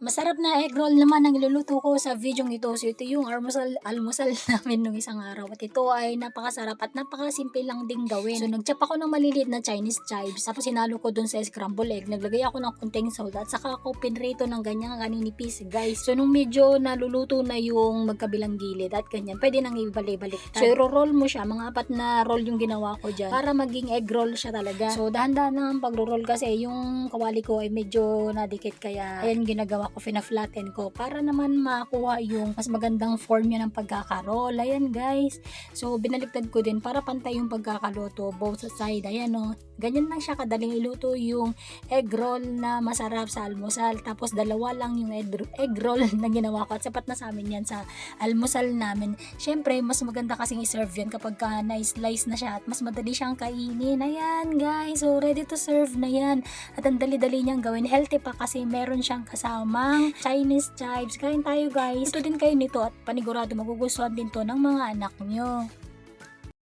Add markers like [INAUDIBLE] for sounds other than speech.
Masarap na egg roll naman ang iluluto ko sa video ito. So ito yung almusal, almusal [LAUGHS] namin nung isang araw. At ito ay napakasarap at napakasimple lang ding gawin. So nagchap ako ng maliliit na Chinese chives. Tapos sinalo ko dun sa scramble egg. Naglagay ako ng kunting soda at saka ako pinrito ng ganyan kaninipis guys. So nung medyo naluluto na yung magkabilang gilid at ganyan, pwede nang ibalik-balik. So i-roll mo siya. Mga apat na roll yung ginawa ko dyan. Para maging egg roll siya talaga. So dahan-dahan ang pag-roll kasi yung kawali ko ay medyo nadikit kaya ayan ginagawa ko, fina-flatten ko para naman makuha yung mas magandang form niya ng pagkakaroll. Ayan guys. So binaliktad ko din para pantay yung pagkakaluto both side. Ayan o. Ganyan lang siya kadaling iluto yung egg roll na masarap sa almusal. Tapos dalawa lang yung egg, roll [LAUGHS] na ginawa ko at sapat na sa amin yan sa almusal namin. Syempre, mas maganda kasing i-serve yan kapag ka na-slice na siya at mas madali siyang kainin. Ayan guys, so ready to serve na yan. At ang dali-dali niyang gawin. Healthy pa kasi meron siyang kasamang Chinese chives. Kain tayo guys. Ito din kayo nito at panigurado magugustuhan din to ng mga anak nyo.